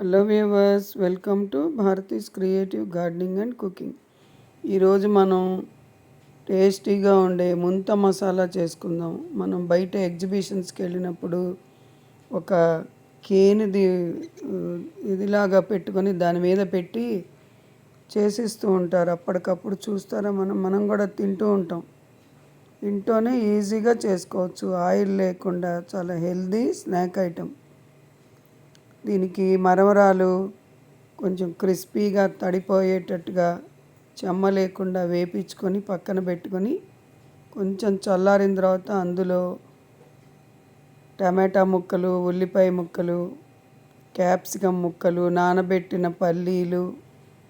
Hello viewers welcome to Bharati's creative gardening and cooking ఈరోజు మనం టేస్టీగా ఉండే ముంత మసాలా చేసుకుందాం. మనం బయట ఎగ్జిబిషన్స్కి వెళ్ళినప్పుడు ఒక కేనిది ఇదిలాగా పెట్టుకొని దాని మీద పెట్టి చేసిస్తూ ఉంటారు. అప్పటికప్పుడు చూస్తారా మనం? మనం కూడా తింటూ ఉంటాం. ఇంట్లోనే ఈజీగా చేసుకోవచ్చు. ఆయిల్ లేకుండా చాలా హెల్దీ స్నాక్ ఐటమ్. దీనికి మరమరాలు కొంచెం క్రిస్పీగా తడిపోయేటట్టుగా చెమ్మ లేకుండా వేపించుకొని పక్కన పెట్టుకొని కొంచెం చల్లారిన తర్వాత అందులో టమాటా ముక్కలు ఉల్లిపాయ ముక్కలు క్యాప్సికం ముక్కలు నానబెట్టిన పల్లీలు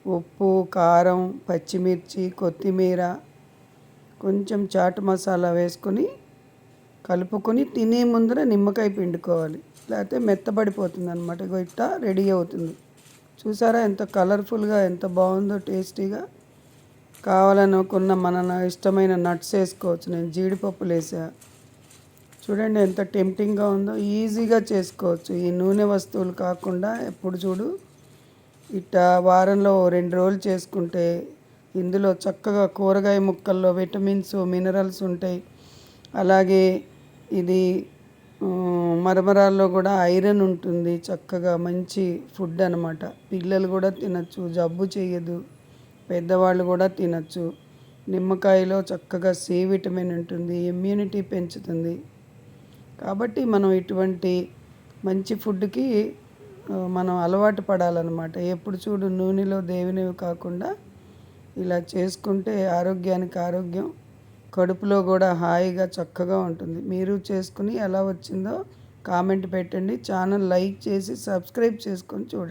ఉప్పు కారం పచ్చిమిర్చి కొత్తిమీర కొంచెం చాట్ మసాలా వేసుకొని కలుపుకొని తినే ముందర నిమ్మకాయ పిండుకోవాలి. లేకపోతే మెత్తబడిపోతుంది అనమాట ఇగో రెడీ అవుతుంది. చూసారా ఎంత కలర్ఫుల్గా ఎంత బాగుందో టేస్టీగా. కావాలనుకున్న మన ఇష్టమైన నట్స్ వేసుకోవచ్చు. నేను జీడిపప్పులు వేసా చూడండి ఎంత టెంప్టింగ్గా ఉందో. ఈజీగా చేసుకోవచ్చు. ఈ నూనె వస్తువులు కాకుండా ఎప్పుడు చూడు. ఇట్ట వారంలో రెండు రోజులు చేసుకుంటే ఇందులో చక్కగా కూరగాయ ముక్కల్లో విటమిన్స్ మినరల్స్ ఉంటాయి. అలాగే ఇది మరమరాల్లో కూడా ఐరన్ ఉంటుంది చక్కగా మంచి ఫుడ్ అనమాట పిల్లలు కూడా తినచ్చు జబ్బు చేయదు పెద్దవాళ్ళు కూడా తినచ్చు. నిమ్మకాయలో చక్కగా సి విటమిన్ ఉంటుంది ఇమ్యూనిటీ పెంచుతుంది. కాబట్టి మనం ఇటువంటి మంచి ఫుడ్కి మనం అలవాటు పడాలన్నమాట. ఎప్పుడు చూడు నూనెలో దేవినవి కాకుండా ఇలా చేసుకుంటే ఆరోగ్యానికి ఆరోగ్యం కడుపులో కూడా హాయిగా చక్కగా ఉంటుంది. మీరు చేసుకుని ఎలా వచ్చిందో కామెంట్ పెట్టండి. ఛానల్ లైక్ చేసి సబ్స్క్రైబ్ చేసుకొని చూడండి.